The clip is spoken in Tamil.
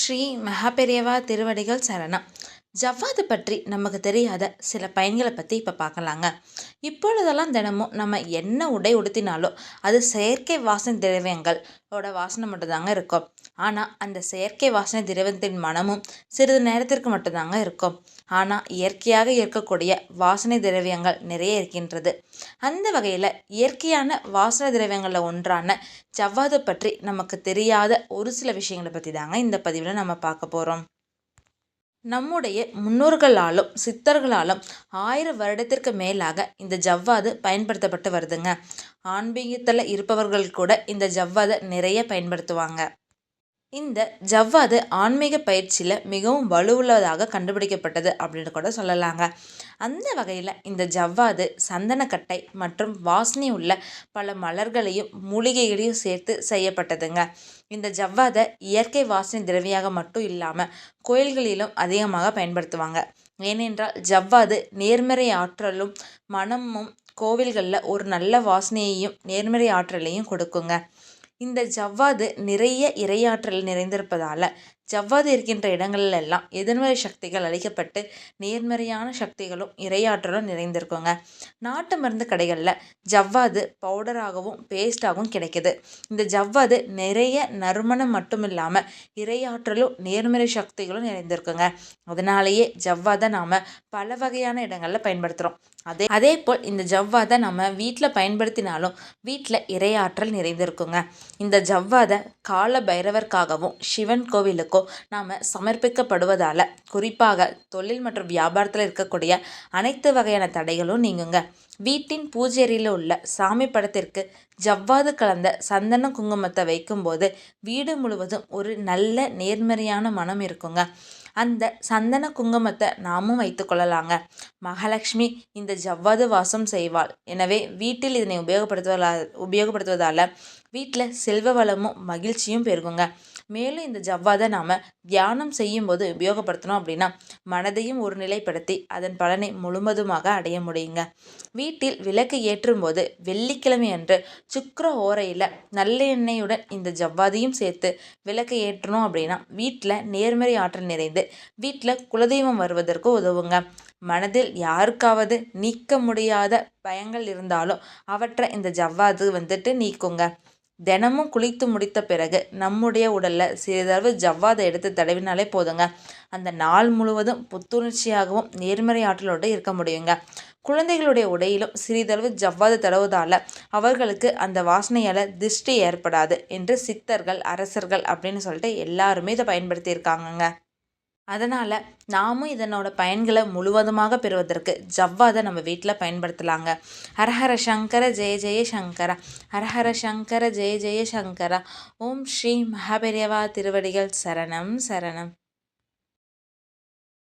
ஸ்ரீ மகாபெரியவா திருவடிகள் சரணம். ஜவ்வாது பற்றி நமக்கு தெரியாத சில பயன்களை பற்றி இப்போ பார்க்கலாங்க இப்பொழுதெல்லாம் தினமும் நம்ம என்ன உடை உடுத்தினாலும் அது செயற்கை வாசனை திரவியங்களோட வாசனை மட்டும்தாங்க இருக்கும். ஆனால் அந்த செயற்கை வாசனை திரவியத்தின் மனமும் சிறிது நேரத்திற்கு மட்டும்தாங்க இருக்கும். ஆனால் இயற்கையாக இருக்கக்கூடிய வாசனை திரவியங்கள் நிறைய இருக்கின்றது. அந்த வகையில் இயற்கையான வாசனை திரவியங்களில் ஒன்றான ஜவ்வாது பற்றி நமக்கு தெரியாத ஒரு சில விஷயங்களை பற்றி தாங்க இந்த பதிவில் நம்ம பார்க்க போகிறோம் நம்முடைய முன்னோர்களாலும் சித்தர்களாலும் ஆயிரம் வருடத்திற்கு மேலாக இந்த ஜவ்வாது பயன்படுத்தப்பட்டு வருதுங்க. ஆன்மீகத்தில் இருப்பவர்கள் கூட இந்த ஜவ்வாதை நிறைய பயன்படுத்துவாங்க. இந்த ஜவ்வாது ஆன்மீக பயிற்சியில் மிகவும் வலுவுள்ளதாக கண்டுபிடிக்கப்பட்டது அப்படின்னு கூட சொல்லலாங்க. அந்த வகையில் இந்த ஜவ்வாது சந்தனக்கட்டை மற்றும் வாசனை உள்ள பல மலர்களையும் மூலிகைகளையும் சேர்த்து செய்யப்பட்டதுங்க. இந்த ஜவ்வாதை இயற்கை வாசனை திரவியாக மட்டும் இல்லாமல் கோயில்களிலும் அதிகமாக பயன்படுத்துவாங்க. ஏனென்றால் ஜவ்வாது நேர்மறை ஆற்றலும் மனமும் கோவில்களில் ஒரு நல்ல வாசனையையும் நேர்மறை ஆற்றலையும் கொடுக்குங்க. இந்த ஜவ்வாது நிறைய இரையாற்றல் நிறைந்திருப்பதால் ஜவ்வாது இருக்கின்ற இடங்களில் எல்லாம் எதிர்மறை சக்திகள் அழிக்கப்பட்டு நேர்மறையான சக்திகளும் இரையாற்றலும் நிறைந்திருக்குங்க. நாட்டு மருந்து கடைகளில் ஜவ்வாது பவுடராகவும் பேஸ்டாகவும் கிடைக்கிது. இந்த ஜவ்வாது நிறைய நறுமணம் மட்டும் இல்லாமல் இரையாற்றலும் நேர்மறை சக்திகளும் நிறைந்திருக்குங்க. அதனாலேயே ஜவ்வாதை நாம் பல வகையான இடங்களில் பயன்படுத்துகிறோம் அதே அதே போல் இந்த ஜவ்வாதை நம்ம வீட்டில் பயன்படுத்தினாலும் வீட்டில் இரையாற்றல் நிறைந்திருக்குங்க. இந்த ஜவ்வாதை கால பைரவர்க்காகவும் சிவன் கோவிலுக்கோ நாம் சமர்ப்பிக்கப்படுவதால் குறிப்பாக தொழில் மற்றும் வியாபாரத்தில் இருக்கக்கூடிய அனைத்து வகையான தடைகளும் நீங்குங்க. வீட்டின் பூஜை உள்ள சாமி படத்திற்கு ஜவ்வாது கலந்த சந்தன குங்குமத்தை வைக்கும்போது வீடு முழுவதும் ஒரு நல்ல நேர்மறையான மனம் இருக்குங்க. அந்த சந்தன குங்குமத்தை நாமும் வைத்துக்கொள்ளலாங்க மகாலட்சுமி இந்த ஜவ்வாது வாசம் செய்வாள். எனவே வீட்டில் இதனை உபயோகப்படுத்துவதால் உபயோகப்படுத்துவதால் வீட்டில் செல்வ வளமும் மகிழ்ச்சியும் பெருகுங்க. மேலும் இந்த ஜவ்வாதை நாம் தியானம் செய்யும்போது உபயோகப்படுத்தணும் அப்படின்னா மனதையும் ஒரு நிலைப்படுத்தி அதன் பலனை முழுவதுமாக அடைய முடியுங்க. வீட்டில் விளக்கு ஏற்றும் போது வெள்ளிக்கிழமை அன்று சுக்கர ஓரையில் நல்ல எண்ணெயுடன் இந்த ஜவ்வாதையும் சேர்த்து விளக்கு ஏற்றணும் அப்படின்னா வீட்டில் நேர்மறை ஆற்றல் நிறைந்து வீட்டில் குலதெய்வம் வருவதற்கு உதவுங்க. மனதில் யாருக்காவது நீக்க முடியாத பயங்கள் இருந்தாலும் அவற்றை இந்த ஜவ்வாது வந்துட்டு நீக்குங்க. தினமும் குளித்து முடித்த பிறகு நம்முடைய உடலில் சிறிதளவு ஜவ்வாதை எடுத்து தடவினாலே போதுங்க. அந்த நாள் முழுவதும் புத்துணர்ச்சியாகவும் நேர்மறை ஆற்றலோடு இருக்க முடியுங்க. குழந்தைகளுடைய உடையிலும் சிறிதளவு ஜவ்வாது தடவுவதால் அவர்களுக்கு அந்த வாசனையால் திருஷ்டி ஏற்படாது என்று சித்தர்கள் அரசர்கள் அப்படின்னு சொல்லிட்டு எல்லாருமே இதை பயன்படுத்தியிருக்காங்கங்க. அதனால் நாமும் இதனோட பயன்களை முழுவதுமாக பெறுவதற்கு ஜவ்வாதை நம்ம வீட்டில் பயன்படுத்தலாங்க. ஹரஹர சங்கர ஜெய ஜெய சங்கரா. ஹரஹர சங்கர ஜெய ஜெய சங்கரா. ஓம் ஸ்ரீ மகாபெரியவா திருவடிகள் சரணம் சரணம்.